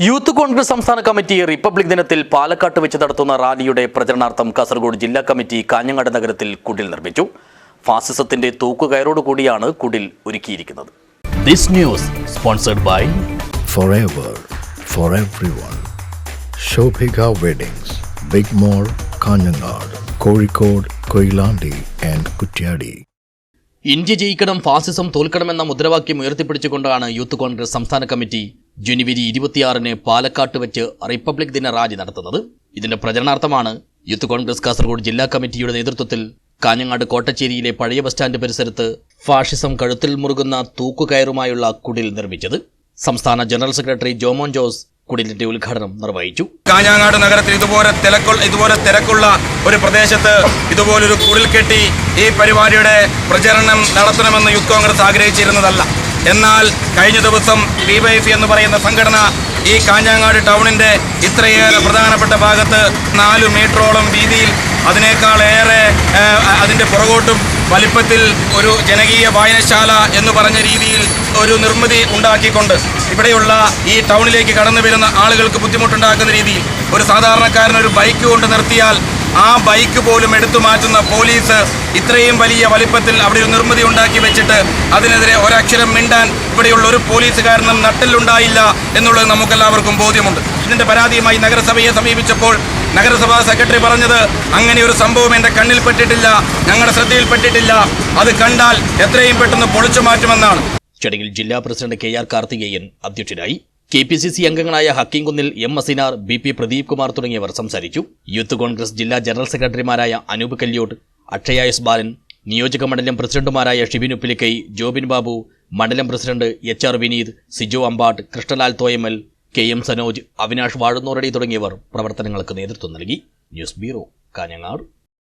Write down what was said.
Youth Congress സംസ്ഥാന committee republic ദിനത്തിൽ പാലക്കാട്ട് വെച്ച് നടത്തുന്ന റാലിയുടെ പ്രചരണാർത്ഥം കാസർഗോഡ് ജില്ലാ കമ്മിറ്റി കാഞ്ഞങ്ങാട് നഗരത്തിൽ കുടിൽ നിർമ്മിച്ചു. ഫാസിസത്തിന്റെ തൂക്കുകയറോടുകൂടിയാണ് കുടിൽ ഒരുക്കിയിരിക്കുന്നത്. This news sponsored by. India ജയിക്കണം ഫാസിസം തോൽക്കണമെന്ന മുദ്രാവാക്യം ഉയർത്തിപ്പിടിച്ചുകൊണ്ടാണ് യൂത്ത് കോൺഗ്രസ് സംസ്ഥാന കമ്മിറ്റി ജനുവരി ഇരുപത്തിയാറിന് പാലക്കാട്ട് വെച്ച് റിപ്പബ്ലിക് ദിന റാലി നടത്തുന്നത് ഇതിന്റെ പ്രചരണാർത്ഥമാണ്. യൂത്ത് കോൺഗ്രസ് കാസർഗോഡ് ജില്ലാ കമ്മിറ്റിയുടെ നേതൃത്വത്തിൽ കാഞ്ഞങ്ങാട് കോട്ടച്ചേരിയിലെ പഴയ ബസ് സ്റ്റാൻഡ് പരിസരത്ത് ഫാഷിസം കഴുത്തിൽ മുറുകുന്ന തൂക്കുകയറുമായുള്ള കുടിൽ നിർമ്മിച്ചത്. സംസ്ഥാന ജനറൽ സെക്രട്ടറി ജോമോൻ ജോസ് കുടിലിന്റെ ഉദ്ഘാടനം നിർവഹിച്ചു. കാഞ്ഞങ്ങാട് നഗരത്തിൽ ഇതുപോലെ തിരക്കുള്ള ഇതുപോലെ തിരക്കുള്ള ഒരു പ്രദേശത്ത് ഇതുപോലൊരു കുടിൽ കെട്ടി ഈ പരിപാടിയുടെ പ്രചരണം നടത്തണമെന്ന് യൂത്ത് കോൺഗ്രസ് ആഗ്രഹിച്ചിരുന്നതല്ല. എന്നാൽ കഴിഞ്ഞ ദിവസം പി വൈ എഫ് എന്ന് പറയുന്ന സംഘടന ഈ കാഞ്ഞങ്ങാട് ടൗണിന്റെ ഇത്രയേറെ പ്രധാനപ്പെട്ട ഭാഗത്ത് നാല് മീറ്ററോളം വീതിയിൽ അതിനേക്കാളേറെ അതിന്റെ പുറകോട്ടും വലിപ്പത്തിൽ ഒരു ജനകീയ വായനശാല എന്ന് പറഞ്ഞ രീതിയിൽ ഒരു നിർമ്മിതി ഉണ്ടാക്കിക്കൊണ്ട് ഇവിടെയുള്ള ഈ ടൗണിലേക്ക് കടന്നു വരുന്ന ആളുകൾക്ക് ബുദ്ധിമുട്ടുണ്ടാക്കുന്ന രീതിയിൽ ഒരു സാധാരണക്കാരൻ ഒരു ബൈക്ക് കൊണ്ട് നിർത്തിയാൽ ആ ബൈക്ക് പോലും എടുത്തു മാറ്റുന്ന പോലീസ് ഇത്രയും വലിയ വലിപ്പത്തിൽ അവിടെ ഒരു നിർമ്മിതി ഉണ്ടാക്കി വെച്ചിട്ട് അതിനെതിരെ ഒരക്ഷരം മിണ്ടാൻ ഇവിടെയുള്ള ഒരു പോലീസുകാരനും നട്ടിലുണ്ടായില്ല എന്നുള്ളത് നമുക്കെല്ലാവർക്കും ബോധ്യമുണ്ട്. ഇതിന്റെ പരാതിയുമായി നഗരസഭയെ സമീപിച്ചപ്പോൾ നഗരസഭാ സെക്രട്ടറി പറഞ്ഞത് അങ്ങനെ ഒരു സംഭവം എന്റെ കണ്ണിൽപ്പെട്ടിട്ടില്ല ഞങ്ങളുടെ ശ്രദ്ധയിൽപ്പെട്ടിട്ടില്ല അത് കണ്ടാൽ എത്രയും പെട്ടെന്ന് പൊളിച്ചു മാറ്റുമെന്നാണ്. ചടങ്ങിൽ ജില്ലാ പ്രസിഡന്റ് കെ ആർ കാർത്തികേയൻ അധ്യക്ഷനായി കെ പി സി സി അംഗങ്ങളായ ഹക്കീംകുന്നിൽ M Asinar B P Pradeep Kumar തുടങ്ങിയവർ സംസാരിച്ചു. യൂത്ത് കോൺഗ്രസ് ജില്ലാ ജനറൽ സെക്രട്ടറിമാരായ അനൂപ് കല്യോട്ട് അക്ഷയ എസ് ബാലൻ നിയോജക മണ്ഡലം പ്രസിഡന്റുമാരായ ഷിബിൻ ഉപ്പിലിക്കൈ ജോബിൻ ബാബു മണ്ഡലം president H R Vineeth Sijo Ambatt Krishnalal Thoyamal K M Sanoj Avinash Vazhunnoradi തുടങ്ങിയവർ പ്രവർത്തനങ്ങൾക്ക് നേതൃത്വം നൽകി. News bureau Kanhangad.